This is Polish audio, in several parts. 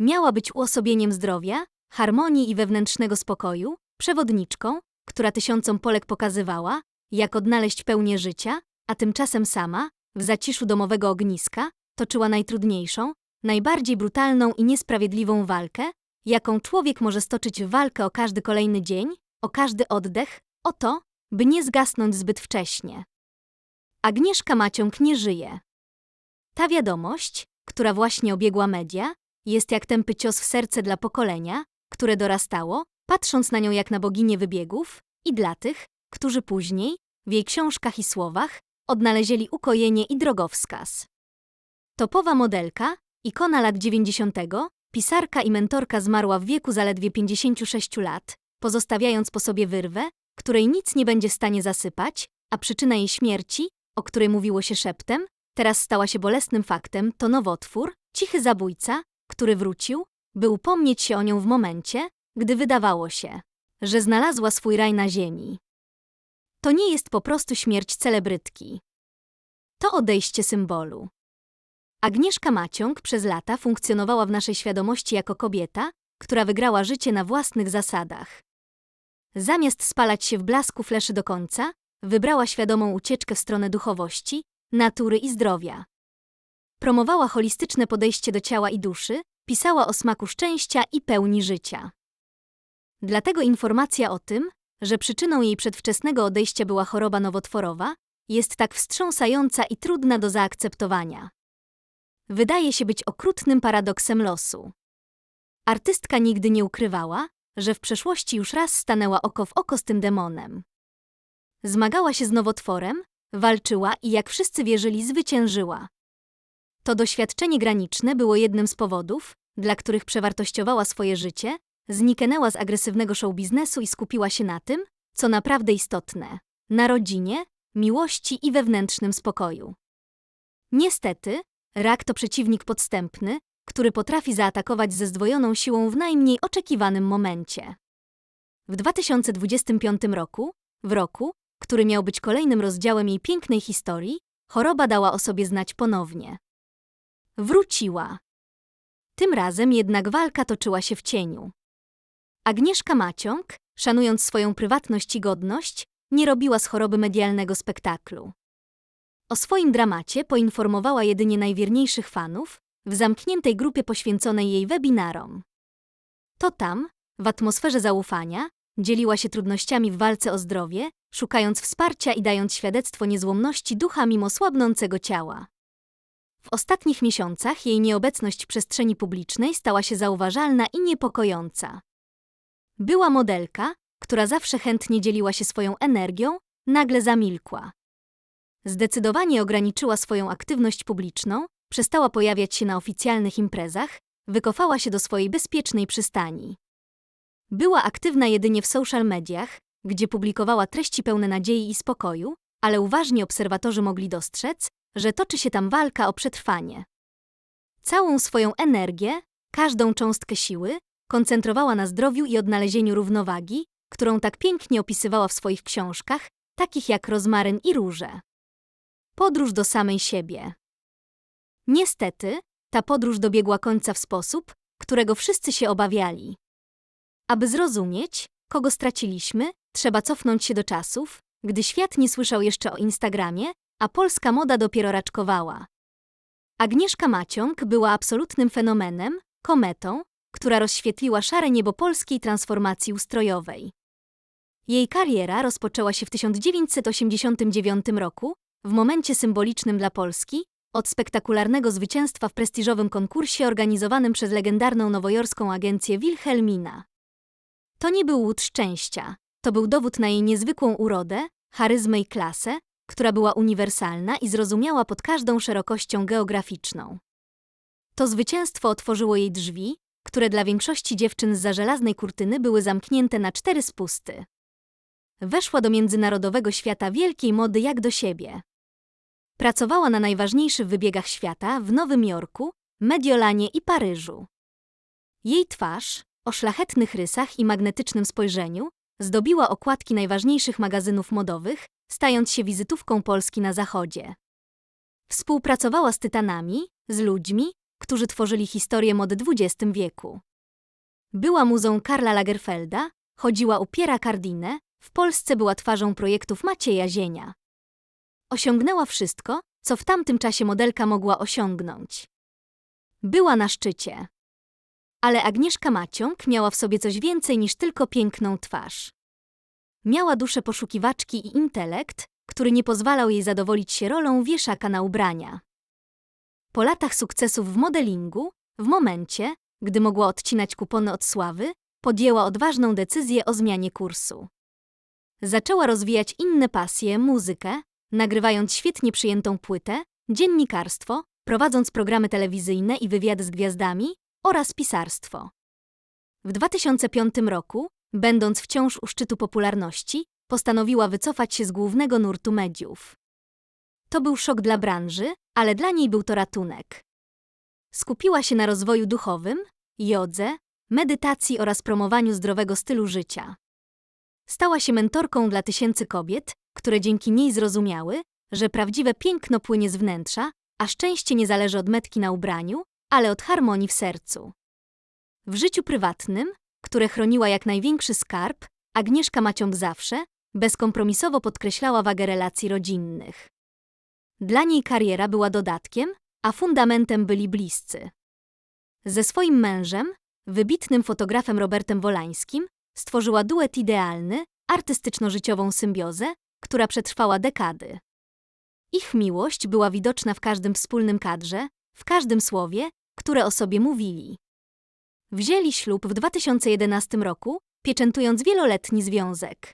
Miała być uosobieniem zdrowia, harmonii i wewnętrznego spokoju, przewodniczką, która tysiącom Polek pokazywała, jak odnaleźć pełnię życia, a tymczasem sama, w zaciszu domowego ogniska, toczyła najtrudniejszą, najbardziej brutalną i niesprawiedliwą walkę, jaką człowiek może stoczyć walkę o każdy kolejny dzień, o każdy oddech, o to, by nie zgasnąć zbyt wcześnie. Agnieszka Maciąg nie żyje. Ta wiadomość, która właśnie obiegła media, jest jak tępy cios w serce dla pokolenia, które dorastało, patrząc na nią jak na boginię wybiegów, i dla tych, którzy później, w jej książkach i słowach, odnaleźli ukojenie i drogowskaz. Topowa modelka, ikona lat 90., pisarka i mentorka zmarła w wieku zaledwie 56 lat, pozostawiając po sobie wyrwę, której nic nie będzie w stanie zasypać, a przyczyna jej śmierci, o której mówiło się szeptem, teraz stała się bolesnym faktem, to nowotwór, cichy zabójca, który wrócił, by upomnieć się o nią w momencie, gdy wydawało się, że znalazła swój raj na ziemi. To nie jest po prostu śmierć celebrytki. To odejście symbolu. Agnieszka Maciąg przez lata funkcjonowała w naszej świadomości jako kobieta, która wygrała życie na własnych zasadach. Zamiast spalać się w blasku fleszy do końca, wybrała świadomą ucieczkę w stronę duchowości, natury i zdrowia. Promowała holistyczne podejście do ciała i duszy, pisała o smaku szczęścia i pełni życia. Dlatego informacja o tym, że przyczyną jej przedwczesnego odejścia była choroba nowotworowa, jest tak wstrząsająca i trudna do zaakceptowania. Wydaje się być okrutnym paradoksem losu. Artystka nigdy nie ukrywała, że w przeszłości już raz stanęła oko w oko z tym demonem. Zmagała się z nowotworem, walczyła i jak wszyscy wierzyli, zwyciężyła. To doświadczenie graniczne było jednym z powodów, dla których przewartościowała swoje życie, zniknęła z agresywnego showbiznesu i skupiła się na tym, co naprawdę istotne na rodzinie, miłości i wewnętrznym spokoju. Niestety, rak to przeciwnik podstępny, który potrafi zaatakować ze zdwojoną siłą w najmniej oczekiwanym momencie. W 2025 roku, w roku, który miał być kolejnym rozdziałem jej pięknej historii, choroba dała o sobie znać ponownie. Wróciła. Tym razem jednak walka toczyła się w cieniu. Agnieszka Maciąg, szanując swoją prywatność i godność, nie robiła z choroby medialnego spektaklu. O swoim dramacie poinformowała jedynie najwierniejszych fanów w zamkniętej grupie poświęconej jej webinarom. To tam, w atmosferze zaufania, dzieliła się trudnościami w walce o zdrowie, szukając wsparcia i dając świadectwo niezłomności ducha mimo słabnącego ciała. W ostatnich miesiącach jej nieobecność w przestrzeni publicznej stała się zauważalna i niepokojąca. Była modelka, która zawsze chętnie dzieliła się swoją energią, nagle zamilkła. Zdecydowanie ograniczyła swoją aktywność publiczną, przestała pojawiać się na oficjalnych imprezach, wykofała się do swojej bezpiecznej przystani. Była aktywna jedynie w social mediach, gdzie publikowała treści pełne nadziei i spokoju, ale uważni obserwatorzy mogli dostrzec, że toczy się tam walka o przetrwanie. Całą swoją energię, każdą cząstkę siły, koncentrowała na zdrowiu i odnalezieniu równowagi, którą tak pięknie opisywała w swoich książkach, takich jak Rozmaryn i Róże. Podróż do samej siebie. Niestety, ta podróż dobiegła końca w sposób, którego wszyscy się obawiali. Aby zrozumieć, kogo straciliśmy, trzeba cofnąć się do czasów, gdy świat nie słyszał jeszcze o Instagramie, a polska moda dopiero raczkowała. Agnieszka Maciąg była absolutnym fenomenem, kometą, która rozświetliła szare niebo polskiej transformacji ustrojowej. Jej kariera rozpoczęła się w 1989 roku, w momencie symbolicznym dla Polski, od spektakularnego zwycięstwa w prestiżowym konkursie organizowanym przez legendarną nowojorską agencję Wilhelmina. To nie był łód szczęścia, to był dowód na jej niezwykłą urodę, charyzmę i klasę, która była uniwersalna i zrozumiała pod każdą szerokością geograficzną. To zwycięstwo otworzyło jej drzwi, które dla większości dziewczyn z za żelaznej kurtyny były zamknięte na cztery spusty. Weszła do międzynarodowego świata wielkiej mody jak do siebie. Pracowała na najważniejszych wybiegach świata w Nowym Jorku, Mediolanie i Paryżu. Jej twarz, o szlachetnych rysach i magnetycznym spojrzeniu, zdobiła okładki najważniejszych magazynów modowych, stając się wizytówką Polski na Zachodzie. Współpracowała z tytanami, z ludźmi, którzy tworzyli historię mody XX wieku. Była muzą Karla Lagerfelda, chodziła u Piera Cardine, w Polsce była twarzą projektów Macieja Zienia. Osiągnęła wszystko, co w tamtym czasie modelka mogła osiągnąć. Była na szczycie. Ale Agnieszka Maciąg miała w sobie coś więcej niż tylko piękną twarz. Miała duszę poszukiwaczki i intelekt, który nie pozwalał jej zadowolić się rolą wieszaka na ubrania. Po latach sukcesów w modelingu, w momencie, gdy mogła odcinać kupony od sławy, podjęła odważną decyzję o zmianie kursu. Zaczęła rozwijać inne pasje, muzykę, nagrywając świetnie przyjętą płytę, dziennikarstwo, prowadząc programy telewizyjne i wywiady z gwiazdami oraz pisarstwo. W 2005 roku, będąc wciąż u szczytu popularności, postanowiła wycofać się z głównego nurtu mediów. To był szok dla branży, ale dla niej był to ratunek. Skupiła się na rozwoju duchowym, jodze, medytacji oraz promowaniu zdrowego stylu życia. Stała się mentorką dla tysięcy kobiet, które dzięki niej zrozumiały, że prawdziwe piękno płynie z wnętrza, a szczęście nie zależy od metki na ubraniu, ale od harmonii w sercu. W życiu prywatnym, które chroniła jak największy skarb, Agnieszka Maciąg zawsze, bezkompromisowo podkreślała wagę relacji rodzinnych. Dla niej kariera była dodatkiem, a fundamentem byli bliscy. Ze swoim mężem, wybitnym fotografem Robertem Wolańskim, stworzyła duet idealny, artystyczno-życiową symbiozę, która przetrwała dekady. Ich miłość była widoczna w każdym wspólnym kadrze, w każdym słowie, które o sobie mówili. Wzięli ślub w 2011 roku, pieczętując wieloletni związek.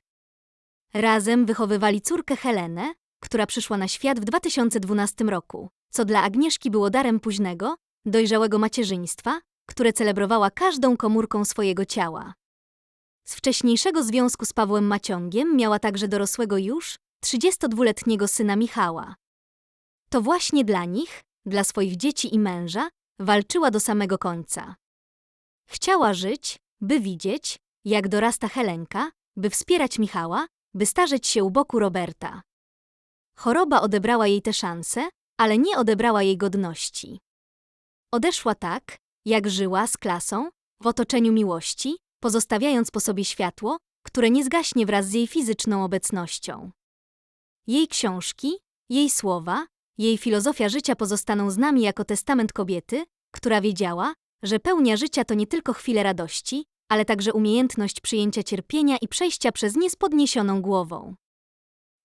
Razem wychowywali córkę Helenę, która przyszła na świat w 2012 roku, co dla Agnieszki było darem późnego, dojrzałego macierzyństwa, które celebrowała każdą komórką swojego ciała. Z wcześniejszego związku z Pawłem Maciągiem miała także dorosłego już, 32-letniego syna Michała. To właśnie dla nich, dla swoich dzieci i męża, walczyła do samego końca. Chciała żyć, by widzieć, jak dorasta Helenka, by wspierać Michała, by starzeć się u boku Roberta. Choroba odebrała jej tę szansę, ale nie odebrała jej godności. Odeszła tak, jak żyła z klasą, w otoczeniu miłości, pozostawiając po sobie światło, które nie zgaśnie wraz z jej fizyczną obecnością. Jej książki, jej słowa, jej filozofia życia pozostaną z nami jako testament kobiety, która wiedziała, że pełnia życia to nie tylko chwile radości, ale także umiejętność przyjęcia cierpienia i przejścia przez nie z podniesioną głową.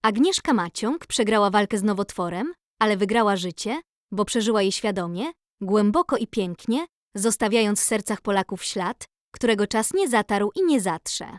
Agnieszka Maciąg przegrała walkę z nowotworem, ale wygrała życie, bo przeżyła je świadomie, głęboko i pięknie, zostawiając w sercach Polaków ślad, którego czas nie zatarł i nie zatrze.